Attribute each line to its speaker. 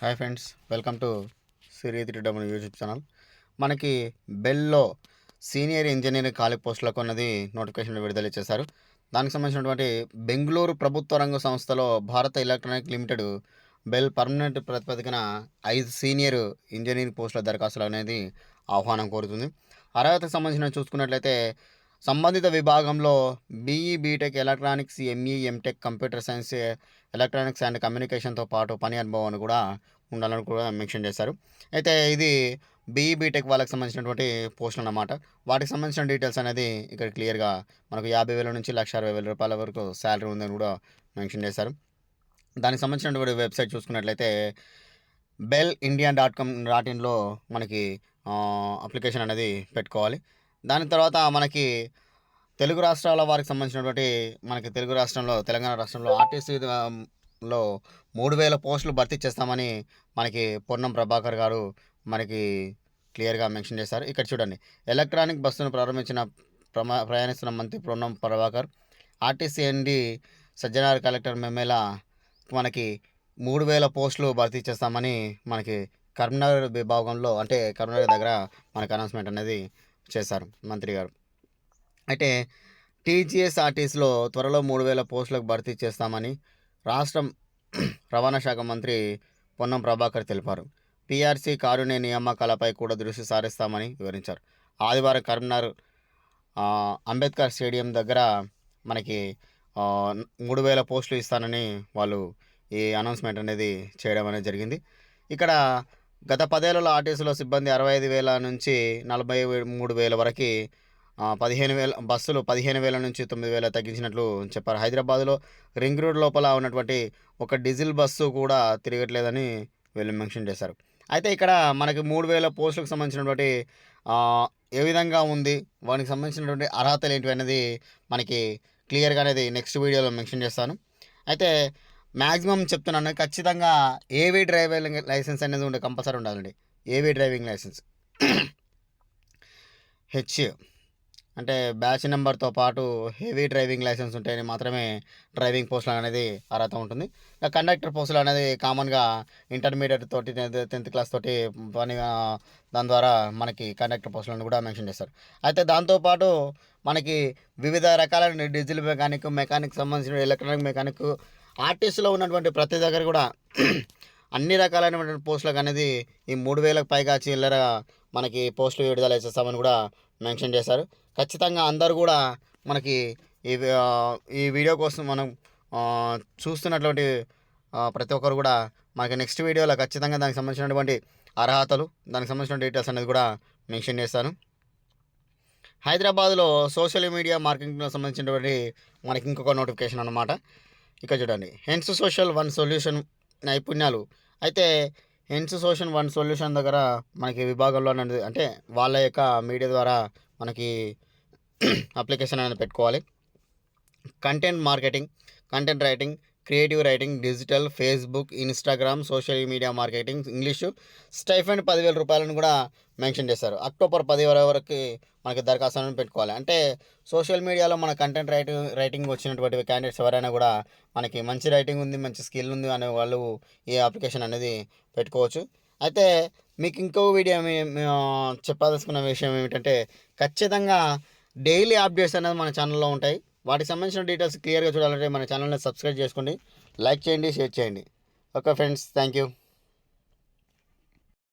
Speaker 1: Hi friends welcome to Siri three W YouTube channel. మనకి బెల్లో senior engineering ఖాళీ పోస్టులకు అన్నది నోటిఫికేషన్ విడుదల చేశారు. దానికి సంబంధించినటువంటి బెంగళూరు ప్రభుత్వ రంగ సంస్థలో Bharat electronic limited BEL permanent ప్రతిపాదికన ఐదు సీనియర్ ఇంజనీరింగ్ పోస్టుల దరఖాస్తులు అనేది ఆహ్వానం కోరుతుంది. అర్హతకు సంబంధించిన చూసుకున్నట్లయితే సంబంధిత విభాగంలో BE BTech electronics ME MTech computer science electronics and కమ్యూనికేషన్తో పాటు పని అనుభవాన్ని కూడా ఉండాలని కూడా మెన్షన్ చేశారు. అయితే ఇది బీఈ బీటెక్ వాళ్ళకి సంబంధించినటువంటి పోస్టులు అన్నమాట. వాటికి సంబంధించిన డీటెయిల్స్ అనేది ఇక్కడ క్లియర్గా మనకు యాభై వేల నుంచి లక్ష అరవై వేల రూపాయల వరకు శాలరీ ఉందని కూడా మెన్షన్ చేశారు. దానికి సంబంధించినటువంటి వెబ్సైట్ చూసుకున్నట్లయితే BEL India dot com dot ఇన్లో మనకి అప్లికేషన్ అనేది పెట్టుకోవాలి. దాని తర్వాత మనకి తెలుగు రాష్ట్రాల వారికి సంబంధించినటువంటి మనకి తెలుగు రాష్ట్రంలో తెలంగాణ రాష్ట్రంలో ఆర్టీసీ లో మూడు వేల పోస్టులు భర్తీ చేస్తామని మనకి పొన్నం ప్రభాకర్ గారు మనకి క్లియర్గా మెన్షన్ చేశారు. ఇక్కడ చూడండి ఎలక్ట్రానిక్ బస్సును ప్రారంభించిన ప్రమా ప్రయాణిస్తున్న మంత్రి Ponnam Prabhakar RTC MD Sajjanar collector మెమేల మనకి మూడు వేల పోస్టులు భర్తీ చేస్తామని మనకి కరీంనగర్ విభాగంలో అంటే కరీంనగర్ దగ్గర మనకి అనౌన్స్మెంట్ అనేది చేశారు మంత్రి గారు. అయితే టీజీఎస్ఆర్టీసీలో త్వరలో మూడు వేల పోస్టులకు భర్తీ చేస్తామని రాష్ట్రం రవాణా శాఖ మంత్రి పొన్నం ప్రభాకర్ తెలిపారు. పీఆర్సీ కారుణ్య నియామకాలపై కూడా దృష్టి సారిస్తామని వివరించారు. ఆదివారం కరీంనగర్ అంబేద్కర్ స్టేడియం దగ్గర మనకి మూడు వేల పోస్టులు ఇస్తానని వాళ్ళు ఈ అనౌన్స్మెంట్ అనేది చేయడం అనేది జరిగింది. ఇక్కడ గత పదేళ్ళలో ఆర్టీసీలో సిబ్బంది అరవై ఐదు వేల నుంచి నలభై మూడు వేల వరకు పదిహేను వేల బస్సులు పదిహేను వేల నుంచి తొమ్మిది వేల తగ్గించినట్లు చెప్పారు. హైదరాబాద్లో రింగ్ రోడ్ లోపల ఉన్నటువంటి ఒక డీజిల్ బస్సు కూడా తిరగట్లేదని వీళ్ళు మెన్షన్ చేశారు. అయితే ఇక్కడ మనకి మూడు వేల పోస్టులకు సంబంధించినటువంటి ఏ విధంగా ఉంది? వానికి సంబంధించినటువంటి అర్హతలు ఏంటివి అనేది మనకి క్లియర్గా అనేది నెక్స్ట్ వీడియోలో మెన్షన్ చేస్తాను. అయితే మ్యాక్సిమం చెప్తున్నాను ఖచ్చితంగా ఏవీ డ్రైవింగ్ లైసెన్స్ అనేది ఉండే కంపల్సరీ ఉండాలండి. ఏవీ డ్రైవింగ్ లైసెన్స్. హెచ్ అంటే బ్యాచ్ నెంబర్తో పాటు హెవీ డ్రైవింగ్ లైసెన్స్ ఉంటేనే మాత్రమే డ్రైవింగ్ పోస్టులు అనేది అర్హత ఉంటుంది. ఇంకా కండక్టర్ పోస్టులు అనేది కామన్గా ఇంటర్మీడియట్ తోటి టెన్త్ క్లాస్ తోటి పని దాని ద్వారా మనకి కండక్టర్ పోస్టులను కూడా మెన్షన్ చేస్తారు. అయితే దాంతోపాటు మనకి వివిధ రకాలైన డీజిల్ మెకానిక్ మెకానిక్ సంబంధించిన ఎలక్ట్రానిక్ మెకానిక్ ఆర్టీసీలో ఉన్నటువంటి ప్రతి దగ్గర కూడా అన్ని రకాలైనటువంటి పోస్టులకు అనేది ఈ మూడు వేలకు పైగా చిల్లర మనకి పోస్టులు విడుదల చేస్తామని కూడా మెన్షన్ చేశారు. ఖచ్చితంగా అందరూ కూడా మనకి ఈ ఈ వీడియో కోసం మనం చూస్తున్నటువంటి ప్రతి ఒక్కరు కూడా మనకి నెక్స్ట్ వీడియోలో ఖచ్చితంగా దానికి సంబంధించినటువంటి అర్హతలు దానికి సంబంధించిన డీటెయిల్స్ అనేది కూడా మెన్షన్ చేస్తాను. హైదరాబాద్లో సోషల్ మీడియా మార్కెటింగ్కి సంబంధించినటువంటి మనకి ఇంకొక నోటిఫికేషన్ అనమాట ఇక్కడ చూడండి. హెన్స్ సోషల్ వన్ సొల్యూషన్ నైపుణ్యాలు. అయితే హెన్స్ సోషల్ వన్ సొల్యూషన్ దగ్గర మనకి విభాగంలో అనేది అంటే వాళ్ళ యొక్క మీడియా ద్వారా మనకి అప్లికేషన్ అనేది పెట్టుకోవాలి. Content marketing content writing creative writing digital Facebook Instagram social media marketing English stipend పదివేల రూపాయలను కూడా మెన్షన్ చేశారు. అక్టోబర్ పది వరకు మనకి దరఖాస్తులను పెట్టుకోవాలి. అంటే సోషల్ మీడియాలో మన కంటెంట్ రైటింగ్ రైటింగ్ వచ్చినటువంటి క్యాండిడేట్స్ ఎవరైనా కూడా మనకి మంచి రైటింగ్ ఉంది మంచి స్కిల్ ఉంది అనే వాళ్ళు ఈ అప్లికేషన్ అనేది పెట్టుకోవచ్చు. అయితే మీకు ఇంకో వీడియో మీ- విషయం ఏమిటంటే ఖచ్చితంగా డైలీ అప్డేట్స్ అనేది మన ఛానల్లో ఉంటాయి. వాటికి సంబంధించిన డీటెయిల్స్ క్లియర్గా చూడాలంటే మన ఛానల్ని సబ్స్క్రైబ్ చేసుకోండి. లైక్ చేయండి షేర్ చేయండి. Okay friends thank you